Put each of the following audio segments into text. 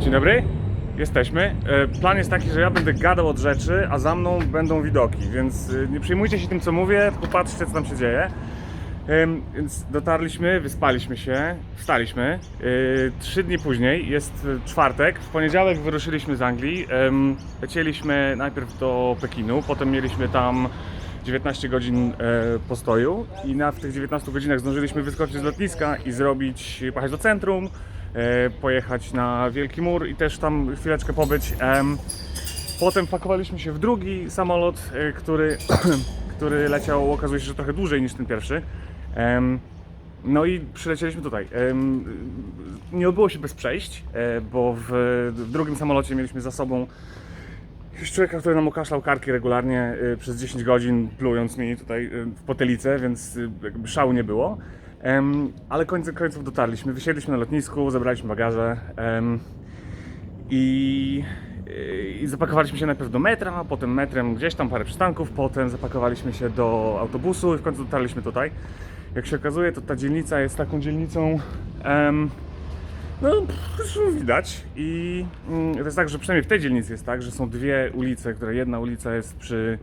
Dzień dobry, jesteśmy. E, Plan jest taki, że ja będę gadał od rzeczy, a za mną będą widoki, więc e, nie przejmujcie się tym, co mówię, tylko patrzcie, co tam się dzieje. Em, Więc dotarliśmy, wyspaliśmy się, wstaliśmy. E, Trzy dni później, jest e, czwartek, w poniedziałek wyruszyliśmy z Anglii. Lecieliśmy najpierw do Pekinu, potem mieliśmy tam 19 godzin e, postoju i na, w tych 19 godzinach zdążyliśmy wyskoczyć z lotniska i zrobić, pojechać do centrum, e, pojechać na Wielki Mur i też tam chwileczkę pobyć. Em, Potem pakowaliśmy się w drugi samolot, e, który, który leciał, okazuje się, że trochę dłużej niż ten pierwszy. No i przylecieliśmy tutaj. Nie odbyło się bez przejść, e, bo w, drugim samolocie mieliśmy za sobą człowieka, który nam okaszlał karki regularnie przez 10 godzin, plując mi tutaj w potelicę, więc jakby szału nie było. Ale końcem końców dotarliśmy, wysiedliśmy na lotnisku, zabraliśmy bagaże i, i zapakowaliśmy się najpierw do metra, potem metrem gdzieś tam parę przystanków, potem zapakowaliśmy się do autobusu i w końcu dotarliśmy tutaj. Jak się okazuje, to ta dzielnica jest taką dzielnicą no, widać. I mm, to jest tak, że przynajmniej w tej dzielnicy jest tak, że są dwie ulice, które jedna ulica jest przy.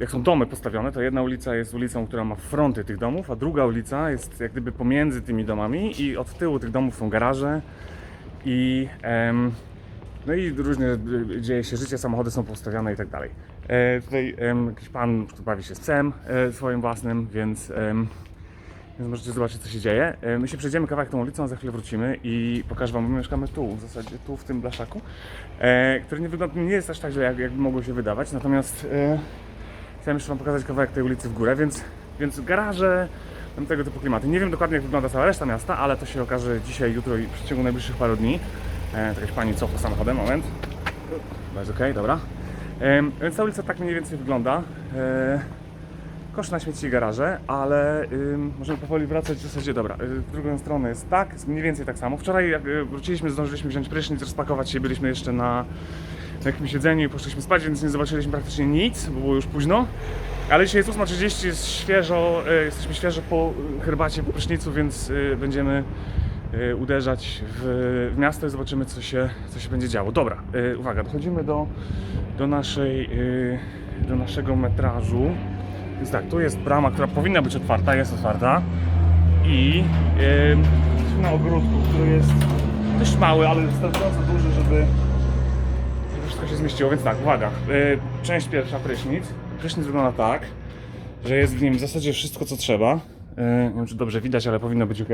Jak są domy postawione, to jedna ulica jest ulicą, która ma fronty tych domów, a druga ulica jest jak gdyby pomiędzy tymi domami i od tyłu tych domów są garaże i no i różne y, dzieje się życie, samochody są postawione i tak dalej. E, tutaj jakiś pan bawi się z psem e, swoim własnym, więc więc możecie zobaczyć, co się dzieje. E, My się przejdziemy kawałek tą ulicą, za chwilę wrócimy i pokażę Wam, my mieszkamy tu, w zasadzie tu, w tym blaszaku, e, który nie, nie jest aż tak źle, jak, jakby mogło się wydawać. Natomiast e, chciałem jeszcze Wam pokazać kawałek tej ulicy w górę, więc, więc garaże, tego typu klimaty. Nie wiem dokładnie, jak wygląda cała reszta miasta, ale to się okaże dzisiaj, jutro i w przeciągu najbliższych paru dni. E, to jakaś pani cofa samochodem, moment. Bardzo okej, dobra. E, więc ta ulica tak mniej więcej wygląda. E, kosz na śmieci i garaże, ale możemy powoli wracać w zasadzie, dobra, y, w drugą stronę jest tak, jest mniej więcej tak samo. Wczoraj jak y, wróciliśmy, zdążyliśmy wziąć prysznic, rozpakować się, byliśmy jeszcze na, na jakimś jedzeniu i poszliśmy spać, więc nie zobaczyliśmy praktycznie nic, bo było już późno. Ale dzisiaj jest 8.30, jest świeżo, y, jesteśmy świeżo po herbacie, po prysznicu, więc y, będziemy uderzać w, w miasto i zobaczymy, co się, co się będzie działo. Dobra, uwaga, dochodzimy do, do, naszej, do naszego metrażu. Więc tak, tu jest brama, która powinna być otwarta, jest otwarta. I yy, na ogródku, który jest dość mały, ale wystarczająco duży, żeby, wszystko się zmieściło. Więc tak, uwaga. Yy, część pierwsza, prysznic. Prysznic wygląda tak, że jest w nim w zasadzie wszystko, co trzeba. Yy, nie wiem, czy dobrze widać, ale powinno być ok.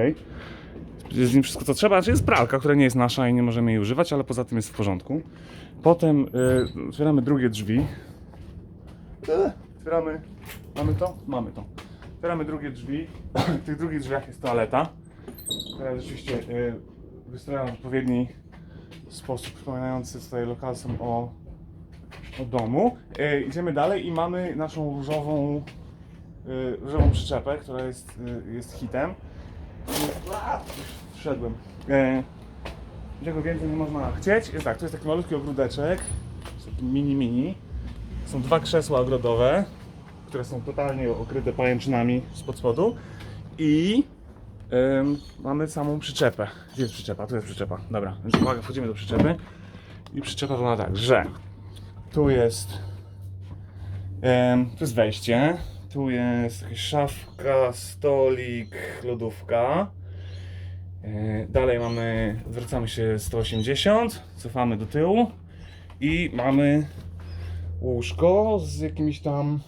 Jest w nim wszystko, co trzeba. Znaczy jest pralka, która nie jest nasza i nie możemy jej używać, ale poza tym jest w porządku. Potem yy, otwieramy drugie drzwi. Otwieramy. Mamy to? Mamy to. Otwieramy drugie drzwi. W tych drugich drzwiach jest toaleta, jest rzeczywiście y, wystrojona w odpowiedni sposób, przypominający tutaj lokalsom o, o domu. Y, idziemy dalej i mamy naszą różową, y, różową przyczepę, która jest, y, jest hitem. A, wszedłem. Y, czego więcej nie można chcieć. Jest tak, to jest taki malutki ogródeczek. Mini mini. Są dwa krzesła ogrodowe, które są totalnie okryte pajęczynami spod spodu. I mamy samą przyczepę. Gdzie jest przyczepa? Tu jest przyczepa. Dobra, więc uwaga, wchodzimy do przyczepy. I przyczepa wygląda tak, że tu jest, tu jest wejście, tu jest jakaś szafka, stolik, lodówka. Yy, Dalej mamy, zwracamy się 180, cofamy do tyłu i mamy łóżko z jakimiś tam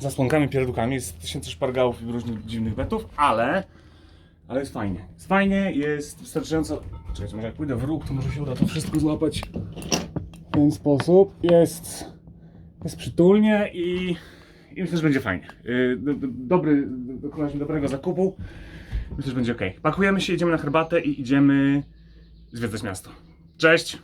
zasłonkami, pierdukami, jest tysiące szpargałów i różnych dziwnych betów, ale ale jest fajnie. Jest fajnie, jest wystarczająco. Czekajcie, może jak pójdę w róg, to może się uda to wszystko złapać w ten sposób. Jest, jest przytulnie i, i myślę, że będzie fajnie. Yy, do- do- Dobry, dokonaliśmy dobrego zakupu. Myślę, że będzie ok. Pakujemy się, idziemy na herbatę i idziemy zwiedzać miasto. Cześć!